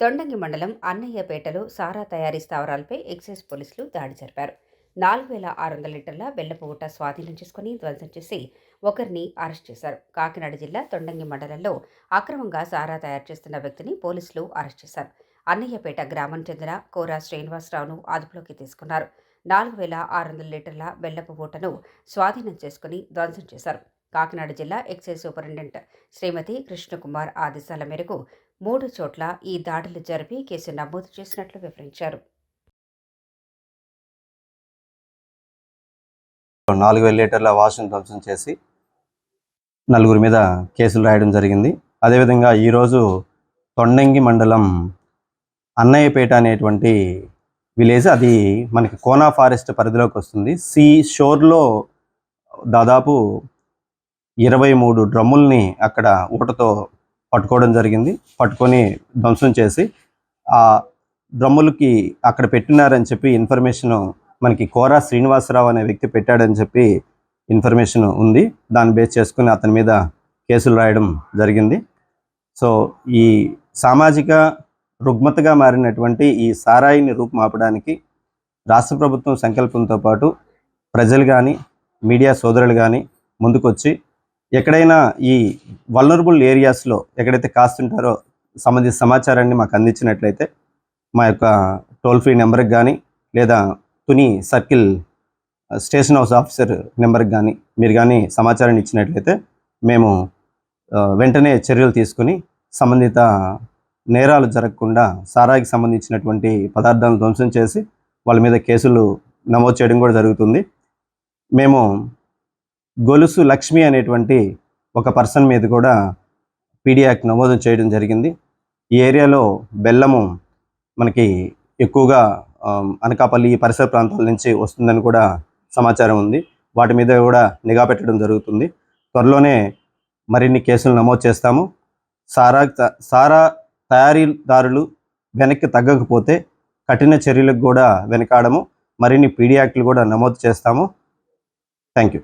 తొండంగి మండలం అన్నయ్యపేటలో సారా తయారీ స్థావరాలపై ఎక్సైజ్ పోలీసులు దాడి జరిపారు. నాలుగు వేల ఆరు వందల లీటర్ల బెల్లపు ఊట స్వాధీనం చేసుకుని ధ్వంసం చేసి ఒకరిని అరెస్ట్ చేశారు. కాకినాడ జిల్లా తొండంగి మండలంలో అక్రమంగా సారా తయారు చేస్తున్న వ్యక్తిని పోలీసులు అరెస్ట్ చేశారు. అన్నయ్యపేట గ్రామం చెందిన కోరా శ్రీనివాసరావును అదుపులోకి తీసుకున్నారు. నాలుగు వేల ఆరు వందల లీటర్ల బెల్లపు ఊటను స్వాధీనం చేసుకుని ధ్వంసం చేశారు. కాకినాడ జిల్లా ఎక్సైజ్ సూపరింటెండెంట్ శ్రీమతి కృష్ణకుమార్ ఆదేశాల మేరకు మూడు చోట్ల ఈ దాడులు జరిపి కేసు నమోదు చేసినట్లు వివరించారు. నాలుగు వేల లీటర్ల వాషింగ్ ధ్వంసం చేసి నలుగురి మీద కేసులు రాయడం జరిగింది. అదేవిధంగా ఈరోజు తొండంగి మండలం అన్నయ్యపేట అనేటువంటి విలేజ్ అది మనకి కోనా ఫారెస్ట్ పరిధిలోకి వస్తుంది. సీ షోర్లో దాదాపు ఇరవై మూడు డ్రమ్ముల్ని అక్కడ ఊటతో పట్టుకోవడం జరిగింది. పట్టుకొని ధ్వంసం చేసి ఆ డ్రమ్ములకి అక్కడ పెట్టినారని చెప్పి ఇన్ఫర్మేషన్ మనకి కోరా శ్రీనివాసరావు అనే వ్యక్తి పెట్టాడని చెప్పి ఇన్ఫర్మేషన్ ఉంది. దాన్ని బేస్ చేసుకుని అతని మీద కేసులు రాయడం జరిగింది. సో ఈ సామాజిక రుగ్మతగా మారినటువంటి ఈ సారాయిని రూపుమాపడానికి రాష్ట్ర ప్రభుత్వం సంకల్పంతో పాటు ప్రజలు కానీ మీడియా సోదరులు కానీ ముందుకొచ్చి ఎక్కడైనా ఈ వల్నరబుల్ ఏరియాస్లో ఎక్కడైతే కాస్తుంటారో సంబంధించిన సమాచారాన్ని మాకు అందించినట్లయితే మా యొక్క టోల్ ఫ్రీ నెంబర్కి కానీ లేదా Tuni circle station house officer నెంబర్కి కానీ మీరు కానీ సమాచారాన్ని ఇచ్చినట్లయితే మేము వెంటనే చర్యలు తీసుకుని సంబంధిత నేరాలు జరగకుండా సారాయికి సంబంధించినటువంటి పదార్థాలను ధ్వంసం చేసి వాళ్ళ మీద కేసులు నమోదు చేయడం కూడా జరుగుతుంది. మేము గొలుసు లక్ష్మి అనేటువంటి ఒక పర్సన్ మీద కూడా పీడీ యాక్ట్ నమోదు చేయడం జరిగింది. ఈ ఏరియాలో బెల్లము మనకి ఎక్కువగా అనకాపల్లి పరిసర ప్రాంతాల నుంచి వస్తుందని కూడా సమాచారం ఉంది. వాటి మీద కూడా నిఘా పెట్టడం జరుగుతుంది. త్వరలోనే మరిన్ని కేసులు నమోదు చేస్తాము. సారా సారా తయారీదారులు వెనక్కి తగ్గకపోతే కఠిన చర్యలకు కూడా వెనకాడము. మరిన్ని పీడీ యాక్ట్లు కూడా నమోదు చేస్తాము. Thank you.